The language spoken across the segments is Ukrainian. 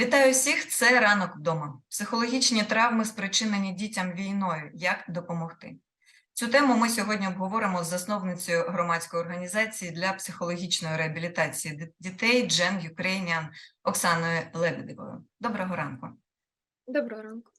Вітаю всіх! Це ранок вдома. Психологічні травми, спричинені дітям війною. Як допомогти? Цю тему ми сьогодні обговоримо з засновницею громадської організації для психологічної реабілітації дітей Джен Ukrainian Оксаною Лебедевою. Доброго ранку. Доброго ранку.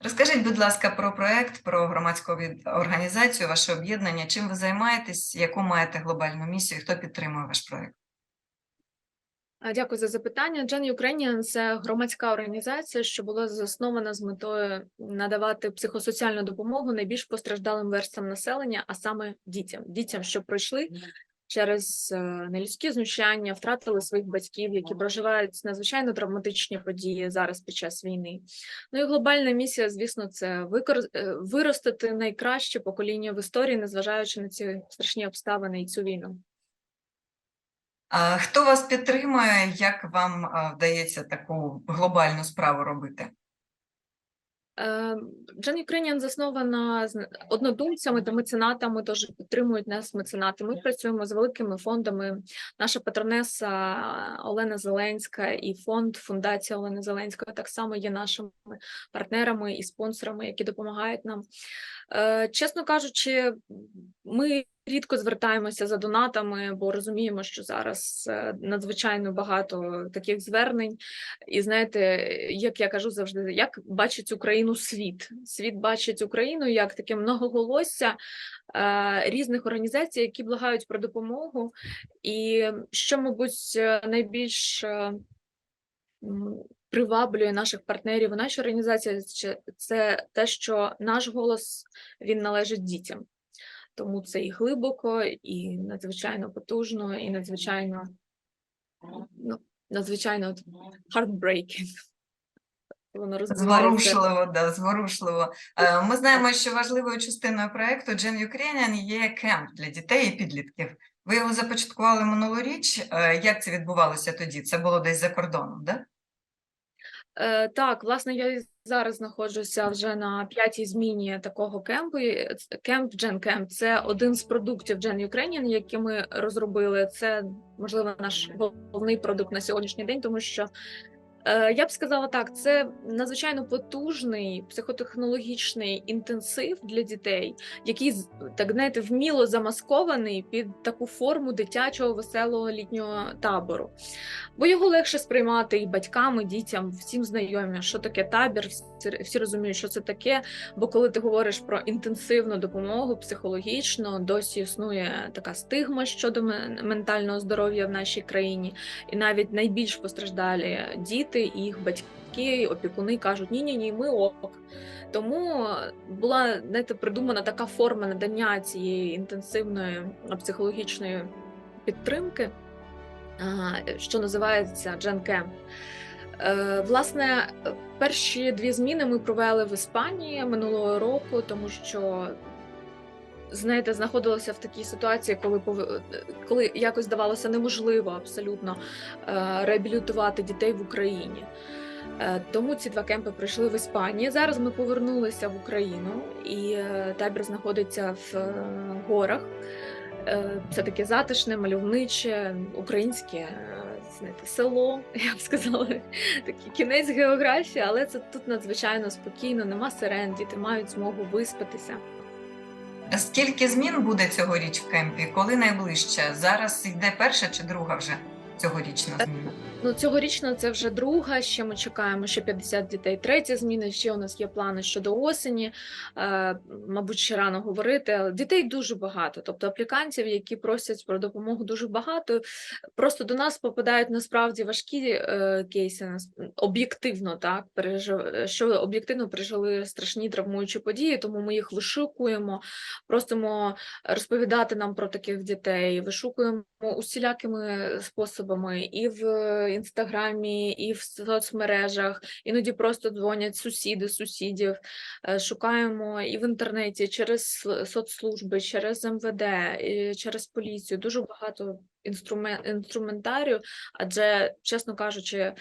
Розкажіть, будь ласка, про проект, про громадську організацію, ваше об'єднання. Чим ви займаєтесь, яку маєте глобальну місію, хто підтримує ваш проект? А, Дякую за запитання. Джен Ukrainian – це громадська організація, що була заснована з метою надавати психосоціальну допомогу найбільш постраждалим верстам населення, а саме дітям, дітям, що пройшли через е, нелюдські знущання, втратили своїх батьків, які проживають надзвичайно травматичні події зараз під час війни. Ну і глобальна місія, звісно, це викор... е, виростити найкраще покоління в історії, незважаючи на ці страшні обставини і цю війну. А хто вас підтримує? Як вам вдається таку глобальну справу робити? Джен Ukrainian заснована однодумцями та меценатами, теж підтримують нас меценати. Ми працюємо з великими фондами. Наша патронеса Олена Зеленська і фонд Фундація Олени Зеленської так само є нашими партнерами і спонсорами, які допомагають нам. Е, Чесно кажучи, ми рідко звертаємося за донатами, бо розуміємо, що зараз е, надзвичайно багато таких звернень. І знаєте, як я кажу завжди, як бачить Україну світ? Світ бачить Україну як таке многоголосся е, різних організацій, які благають про допомогу. І що, мабуть, е, найбільш приваблює наших партнерів у нашій організації, це те, що наш голос він належить дітям. Тому це і глибоко, і надзвичайно потужно, і надзвичайно ну, надзвичайно heartbreaking. Воно. Зворушливо, да, зворушливо. Е, Ми знаємо, що важливою частиною проекту Gen Ukrainian є кемп для дітей і підлітків. Ви його започаткували минулоріч. Е, Як це відбувалося тоді? Це було десь за кордоном, да? Е, Так, власне, я зараз знаходжуся вже на п'ятій зміні такого кемпу. Кемп Gen Camp – це один з продуктів Gen Ukrainian, які ми розробили. Це можливо наш головний продукт на сьогоднішній день, тому що я б сказала так: це надзвичайно потужний психотехнологічний інтенсив для дітей, який так знаєте, вміло замаскований під таку форму дитячого веселого літнього табору. Бо його легше сприймати і батькам, і дітям, всім знайомі, що таке табір, всі розуміють, що це таке. Бо коли ти говориш про інтенсивну допомогу психологічно, досі існує така стигма щодо ментального здоров'я в нашій країні, і навіть найбільш постраждалі діти і їх батьки, опікуни кажуть: ні, ні, ні, ми ок. Тому була знаєте, придумана така форма надання цієї інтенсивної психологічної підтримки що називається. Е, Власне, перші дві зміни ми провели в Іспанії минулого року, тому що, знаєте, знаходилося в такій ситуації, коли коли якось здавалося неможливо абсолютно е, реабілітувати дітей в Україні. Е, Тому ці два кемпи прийшли в Іспанії. Зараз ми повернулися в Україну, і е, табір знаходиться в горах. Це таке затишне, мальовниче, українське знаєте, село, я б сказала, такий кінець географії, але це тут надзвичайно спокійно, нема сирен, діти мають змогу виспатися. Скільки змін буде цьогоріч в кемпі? Коли найближче? Зараз йде перша чи друга вже цьогорічна зміна? Ну, цьогорічно це вже друга. Ще ми чекаємо ще 50 дітей. Третя зміна. Ще у нас є плани щодо осені. Е, мабуть, ще рано говорити. але Дітей дуже багато. Тобто аплікантів, які просять про допомогу, дуже багато. Просто до нас попадають насправді важкі е, кейси, об'єктивно так пережив, що об'єктивно пережили страшні травмуючі події, тому ми їх вишукуємо, просимо розповідати нам про таких дітей, вишукуємо усілякими способами і в інстаграмі, і в соцмережах. Іноді просто дзвонять сусіди, сусідів. Е, Шукаємо і в інтернеті через соцслужби, через МВД, через поліцію. Дуже багато інструмен, інструментарію, адже, чесно кажучи,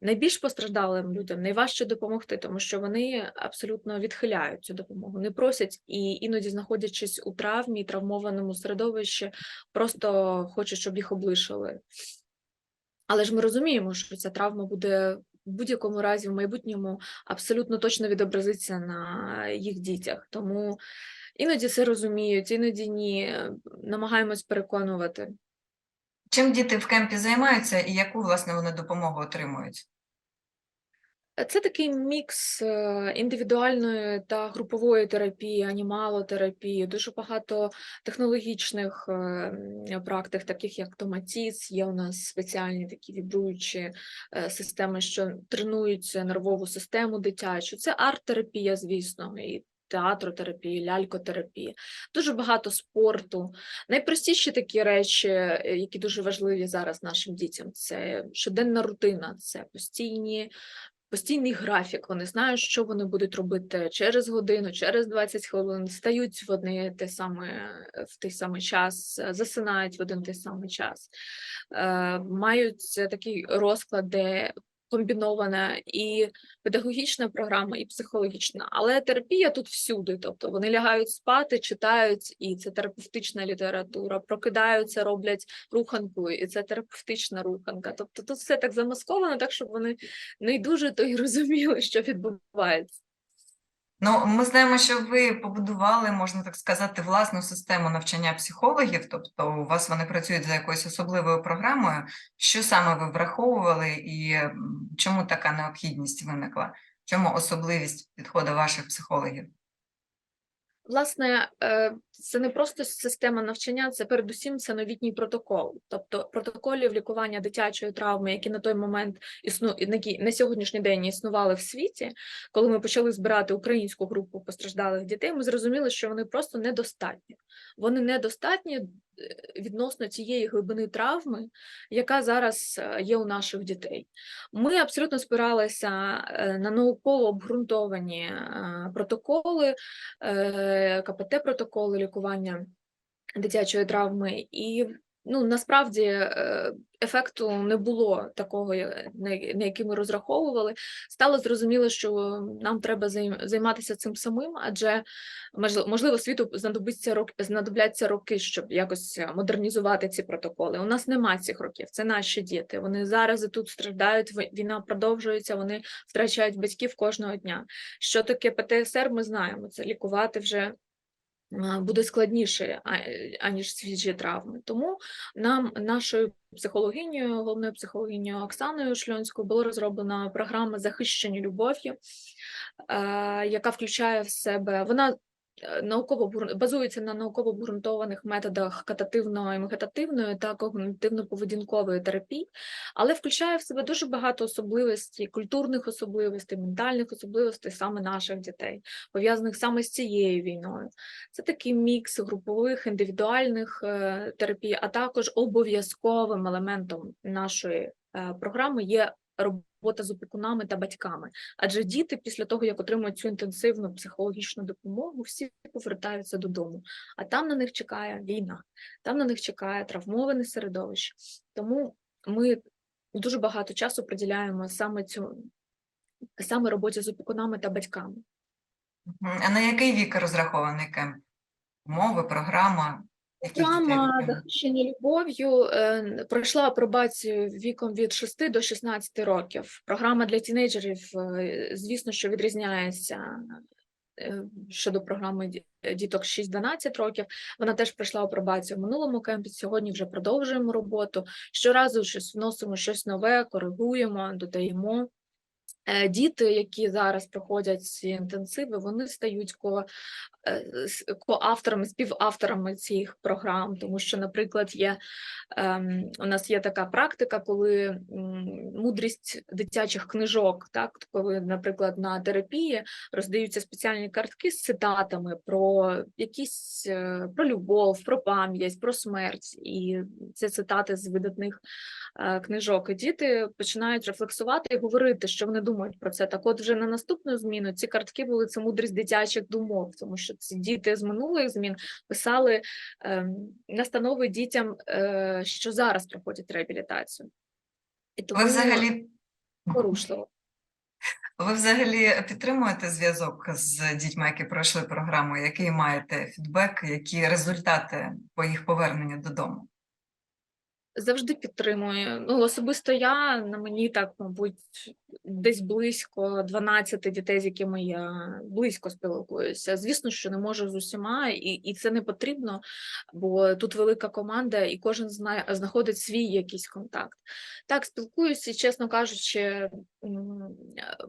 найбільш постраждалим людям найважче допомогти, тому що вони абсолютно відхиляють цю допомогу, не просять і іноді, знаходячись у травмі, травмованому середовищі, просто хочуть, щоб їх облишили. Але ж ми розуміємо, що ця травма буде в будь-якому разі в майбутньому абсолютно точно відобразиться на їх дітях. Тому іноді це розуміють, іноді ні. Намагаємось переконувати. Чим діти в кемпі займаються і яку власне вони допомогу отримують? Це такий мікс е, індивідуальної та групової терапії, анімалотерапії, дуже багато технологічних е, практик, таких як томатіс. Є у нас спеціальні такі вібруючі е, системи, що тренують нервову систему дитячу. Це арт-терапія, звісно, і театротерапія, лялькотерапія. Дуже багато спорту. Найпростіші такі речі, які дуже важливі зараз нашим дітям, це щоденна рутина, це постійні постійний графік. Вони знають, що вони будуть робити через годину, через 20 хвилин, стають в одне те саме в той самий час, засинають в один той самий час, е, мають е, такий розклад, де комбінована і педагогічна програма, і психологічна, але терапія тут всюди. Тобто вони лягають спати, читають, і це терапевтична література, прокидаються, роблять руханку, і це терапевтична руханка. Тобто тут все так замасковано, так щоб вони не дуже то й розуміли, що відбувається. Ну, ми знаємо, що ви побудували, можна так сказати, власну систему навчання психологів, тобто у вас вони працюють за якоюсь особливою програмою. Що саме ви враховували і чому така необхідність виникла? Чому особливість підходу ваших психологів? Власне, е, це не просто система навчання, це передусім це новітній протокол. Тобто протоколів лікування дитячої травми, які на той момент існу... на сьогоднішній день існували в світі. Коли ми почали збирати українську групу постраждалих дітей, ми зрозуміли, що вони просто недостатні. Вони недостатні відносно цієї глибини травми, яка зараз е, є у наших дітей. Ми абсолютно спиралися е, на науково обґрунтовані е, протоколи, е, КПТ-протоколи лікування дитячої травми, і ну насправді е, ефекту не було такого, на який ми розраховували. Стало зрозуміло, що нам треба займатися цим самим, адже можливо, світу знадобиться рок, знадобляться роки, щоб якось модернізувати ці протоколи. У нас нема цих років. Це наші діти. Вони зараз і тут страждають. Війна продовжується. Вони втрачають батьків кожного дня. Що таке ПТСР? Ми знаємо. Це лікувати вже буде складніше, аніж свіжі травми. Тому нам нашою психологинею, головною психологинею Оксаною Шльонською була розроблена програма захищення любов'ю, е, яка включає в себе вона. Е, Науково базується на науково обґрунтованих методах катативно-імітативної та когнитивно-поведінкової терапії, але включає в себе дуже багато особливостей, культурних особливостей, ментальних особливостей саме наших дітей, пов'язаних саме з цією війною. Це такий мікс групових, індивідуальних е, терапій, а також обов'язковим елементом нашої е, програми є робота з опікунами та батьками. Адже діти після того, як отримують цю інтенсивну психологічну допомогу, всі повертаються додому. А там на них чекає війна, там на них чекає травмоване середовище. Тому ми дуже багато часу приділяємо саме цю саме роботі з опікунами та батьками. А на який вік розрахований кемп? Умови, програма? Програма захищення любов'ю е, пройшла апробацію віком від 6 до 16 років. Програма для тінейджерів, е, звісно, що відрізняється е, щодо програми діток 6-12 років. Вона теж пройшла апробацію в минулому кемпі. Сьогодні вже продовжуємо роботу. Щоразу щось вносимо щось нове, коригуємо, додаємо. Діти, які зараз проходять ці інтенсиви, вони стають коавторами, співавторами цих програм, тому що, наприклад, є ем, у нас є така практика, коли мудрість дитячих книжок, так коли, наприклад, на терапії роздаються спеціальні картки з цитатами про якісь е, про любов, про пам'ять, про смерть, і це цитати з видатних е, книжок. І діти починають рефлексувати і говорити, що вони думають про це. Так, от вже на наступну зміну ці картки були це мудрість дитячих думок, тому що ці діти з минулих змін писали ем, настанови дітям, е, що зараз проходять реабілітацію. І тому Ви взагалі, порушливо. ви взагалі підтримуєте зв'язок з дітьми, які пройшли програму? Який маєте фідбек, які результати по їх поверненню додому? Завжди підтримую. Ну, особисто я на мені так, мабуть, десь близько 12 дітей, з якими я близько спілкуюся. Звісно, що не можу з усіма, і, і це не потрібно, бо тут велика команда, і кожен знає, знаходить свій якийсь контакт. Так, спілкуюся, чесно кажучи,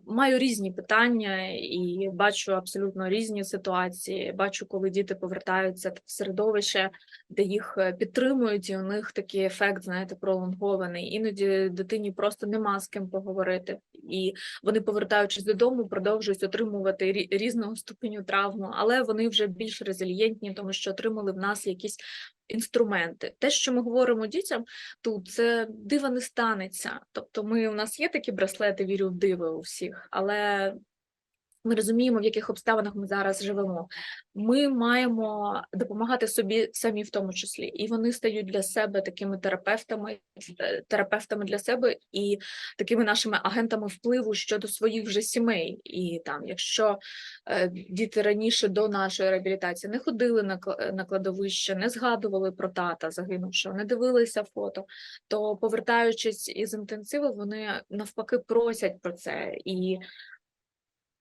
маю різні питання і бачу абсолютно різні ситуації. Бачу, коли діти повертаються в середовище, де їх е, підтримують, і у них такий ефект, знаєте, пролонгований. Іноді дитині просто нема з ким поговорити, і вони, повертаючись додому, продовжують отримувати різного ступеню травму, але вони вже більш резильєнтні, тому що отримали в нас якісь інструменти. Те, що ми говоримо дітям тут, це дива не станеться. Тобто, ми у нас є такі браслети, вірю в диво у всіх, але ми розуміємо, в яких обставинах ми зараз живемо. Ми маємо допомагати собі самі в тому числі, і вони стають для себе такими терапевтами, е, терапевтами для себе і такими нашими агентами впливу щодо своїх вже сімей. І там, якщо е, діти раніше до нашої реабілітації не ходили на кла- на кладовище, не згадували про тата загинувшого, не дивилися фото, то повертаючись із інтенсиву, вони навпаки просять про це і.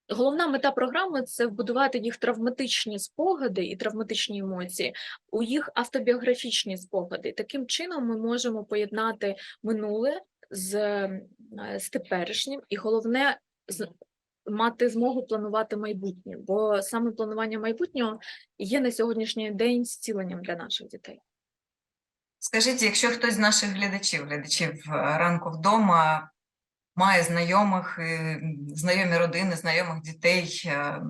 Головна мета програми це вбудувати їх травматичні спогади і травматичні емоції у їх автобіографічні спогади. Таким чином ми можемо поєднати минуле з, е, з теперішнім, і головне з, мати змогу планувати майбутнє, бо саме планування майбутнього є на сьогоднішній день зціленням для наших дітей. Скажіть, якщо хтось з наших глядачів, глядачів е, ранку вдома, має знайомих, е, знайомі родини, знайомих дітей, е,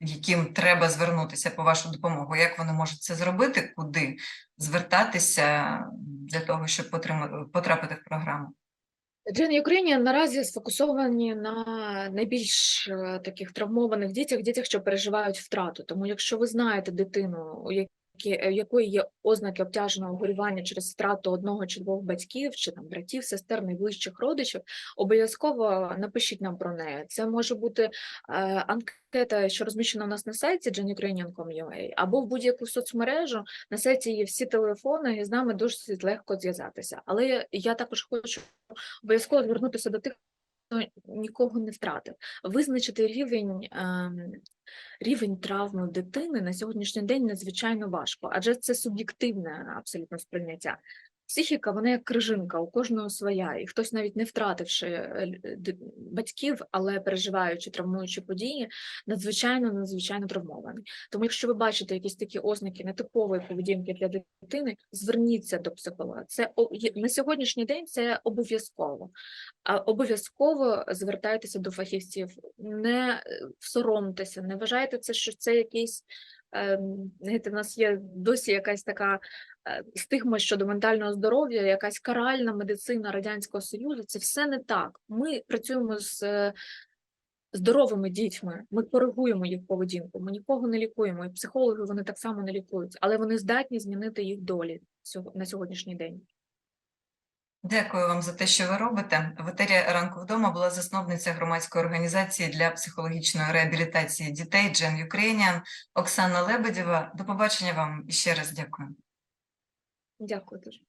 яким треба звернутися по вашу допомогу, як вони можуть це зробити, куди звертатися для того, щоб потрапити в програму? Джен Ukrainian наразі сфокусовані на найбільш е, таких травмованих дітях, дітях, що переживають втрату. Тому, якщо ви знаєте дитину, у які- е, якої є ознаки обтяженого горювання через втрату одного чи двох батьків, чи там братів, сестер, найближчих родичів, обов'язково напишіть нам про неї. Це може бути е, анкета, що розміщена у нас на сайті genukrainian.com.ua, або в будь-яку соцмережу. На сайті є всі телефони, і з нами досить легко зв'язатися. Але я також хочу обов'язково звернутися до тих, нікого не втратив, визначити рівень, ем, рівень травми дитини на сьогоднішній день надзвичайно важко, адже це суб'єктивне абсолютно сприйняття. Психіка, вона як крижинка, у кожного своя, і хтось навіть не втративши е, д- батьків, але переживаючи травмуючі події, надзвичайно надзвичайно травмований. Тому, якщо ви бачите якісь такі ознаки нетипової поведінки для дитини, зверніться до психолога. Це на сьогоднішній день це обов'язково. Обов'язково звертайтеся до фахівців, не е, соромтеся, не вважайте це, що це якийсь. Ем, Знаєте, в нас є досі якась така е, стигма щодо ментального здоров'я, якась каральна медицина Радянського Союзу. Це все не так. Ми працюємо з е, здоровими дітьми, ми коригуємо їх поведінку, ми нікого не лікуємо, і психологи вони так само не лікують, але вони здатні змінити їх долі на сьогоднішній день. Дякую вам за те, що ви робите. В ранку вдома була засновниця громадської організації для психологічної реабілітації дітей Джен Ukrainian Оксана Лебедєва. До побачення вам і ще раз дякую. Дякую дуже.